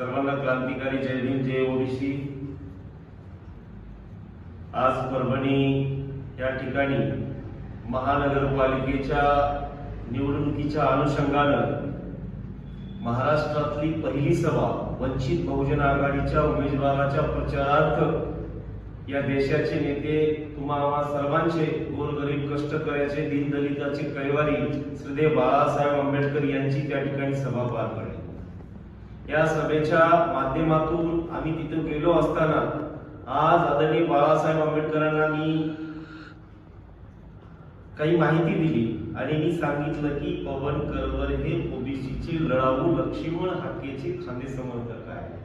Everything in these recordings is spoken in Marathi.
सर्वांना क्रांतिकारी जय भीम जय ओबीसी. आज परभणी या ठिकाणी महानगरपालिकेच्या निवडणुकीच्या अनुषंगानं महाराष्ट्रातली पहिली सभा वंचित बहुजन आघाडीच्या उमेदवाराच्या प्रचारार्थ या देशाचे नेते तुम्हाला सर्वांचे गोरगरीब कष्टकऱ्याचे दीनदलिताचे कैवारी श्रीदेव बाळासाहेब आंबेडकर यांची त्या ठिकाणी सभा पार पडली. या सभेच्या माध्यमातून आम्ही तिथे गेलो असताना आज आदरणीय बाळासाहेब आंबेडकरांना मी काही माहिती दिली आणि मी सांगितलं की पवन करवर हे ओबीसीचे लढाऊ लक्ष्मण हाकेचे खांदे समर्थक आहे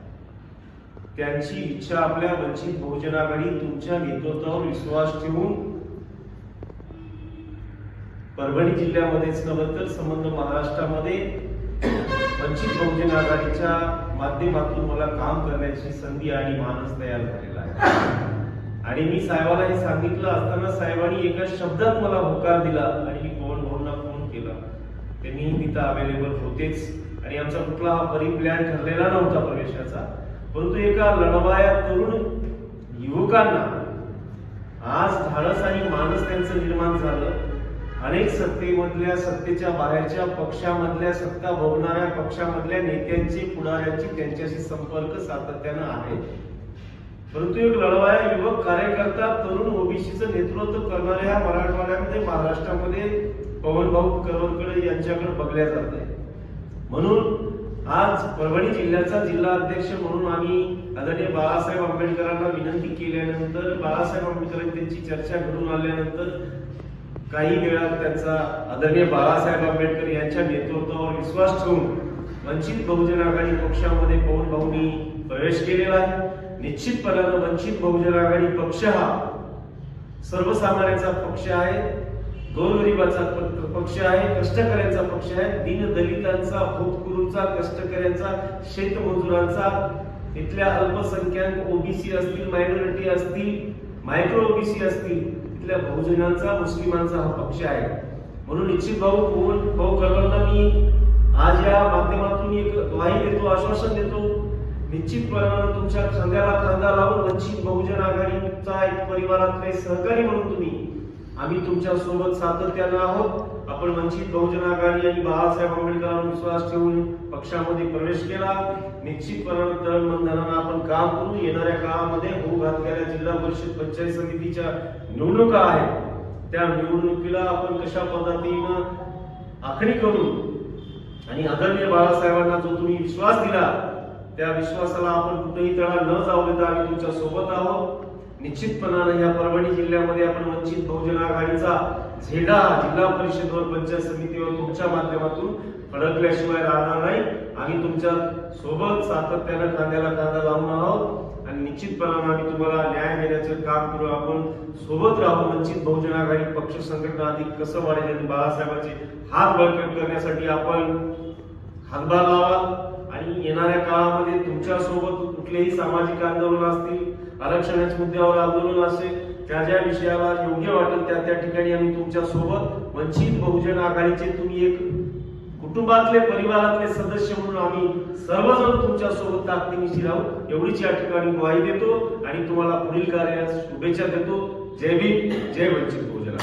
त्यांची इच्छा आपल्या वंचित बहुजन आघाडी तुमच्या नेतृत्वावर विश्वास ठेवून परभणी जिल्ह्यामध्येच नव्हे तर संबंध महाराष्ट्रामध्ये वंचित बहुजन आघाडीच्या माध्यमातून मला काम करण्याची संधी आणि मानस तयार झालेला आहे. आणि मी साहेबाला हे सांगितलं असताना साहेबांनी एका शब्दात मला होकार दिला आणि मी पवन भाऊंना फोन केला. त्यांनी तिथं अवेलेबल होतेच. आणि आमचा कुठला हा परी प्लॅन ठरलेला नव्हता प्रवेशाचा. परंतु एका लढवाया तरुण युवकांना आज धाडस आणि मानस त्यांचं निर्माण झालं. अनेक सत्तेमधल्या सत्तेच्या बाहेरच्या पक्षामधल्या सत्ता भोगणाऱ्या पक्षामधल्या नेत्यांची पुढाऱ्यांची त्यांच्याशी संपर्क सातत्यानं आहे. परंतु एक लढवाया युवक कार्यकर्ता तरुण ओबीसीचं नेतृत्व करणाऱ्या मराठवाड्यामध्ये महाराष्ट्रामध्ये पवनभाऊ करवरकडे यांच्याकडे बघल्या जात आहे म्हणून आज परभणी जिल्ह्याचा जिल्हा अध्यक्ष म्हणून आम्ही आदरणीय बाळासाहेब आंबेडकरांना विनंती केल्यानंतर बाळासाहेब आंबेडकरांनी त्यांची चर्चा घडून आल्यानंतर काही वेळा त्यांचा आदरणीय बाळासाहेब आंबेडकर यांच्या नेतृत्वावर विश्वास ठेवून वंचित बहुजन आघाडी पक्षामध्ये पवन भाऊंनी प्रवेश केलेला आहे. निश्चितपणानं वंचित बहुजन आघाडी पक्ष हा सर्वसामान्यांचा पक्ष आहे गोरगरिबाचा प- पक्ष आहे कष्टकऱ्यांचा पक्ष आहे. दीनदलितांचा होतकरूंचा कष्टकऱ्यांचा शेतमजुरांचा इथल्या अल्पसंख्याक ओबीसी असतील मायनॉरिटी असतील मायक्रो ओबीसी असतील तिथल्या बहुजनांचा मुस्लिमांचा हा पक्ष आहे. म्हणून निश्चित भाऊ भाऊ करवरला मी आज या माध्यमातून एक ग्वाही देतो आश्वासन देतो. निश्चितपणानं तुमच्या खांद्याला खांदा लावून वंचित बहुजन आघाडीचा एक परिवारातले सहकारी म्हणून तुम्ही आम्ही तुमच्यासोबत सातत्यानं आहोत. आपण वंचित बहुजन आघाडी आणि बाळासाहेब आंबेडकरांवर विश्वास ठेवून पक्षामध्ये प्रवेश केला. निश्चितपणानं तळमंदानानं आपण काम करू. येणाऱ्या काळामध्ये होऊ घातलेल्या जिल्हा परिषद पंचायत समितीच्या निवडणुका आहेत. त्या निवडणुकीला आपण कशा पद्धतीनं आखणी करून आणि आदरणीय बाळासाहेबांना जो तुम्ही विश्वास दिला त्या विश्वासाला आपण कुठेही तळा न जाऊ देता आम्ही तुमच्यासोबत आहोत. निश्चितपणानं या परभणी जिल्ह्यामध्ये आपण वंचित बहुजन आघाडीचा झेडा जिल्हा परिषदवर पंचायत समितीवर तुमच्या माध्यमातून फडकल्याशिवाय राहणार नाही. आम्ही तुमच्यासोबत सातत्यानं कांद्याला कांदा लावून आहोत. आणि निश्चितपणानं आम्ही तुम्हाला न्याय देण्याचं काम करू. आपण सोबत राहू. वंचित बहुजन आघाडी पक्ष संघटना अधिक कसं वाढेल आणि बाळासाहेबांचे हात बळकट करण्यासाठी आपण हातभार लावाल आणि येणाऱ्या काळामध्ये तुमच्यासोबत कुठलेही सामाजिक आंदोलन असतील आरक्षणाच्या मुद्द्यावर आंदोलन असेल त्या ज्या विषयाला योग्य वाटेल त्या त्या ठिकाणी आम्ही तुमच्यासोबत वंचित बहुजन आघाडीचे तुम्ही एक कुटुंबातले परिवारातले सदस्य म्हणून आम्ही सर्वजण तुमच्यासोबत ताकदीनिशी राहू एवढीच या ठिकाणी ग्वाही देतो आणि तुम्हाला पुढील कार्यास शुभेच्छा देतो. जय भीम जय वंचित बहुजन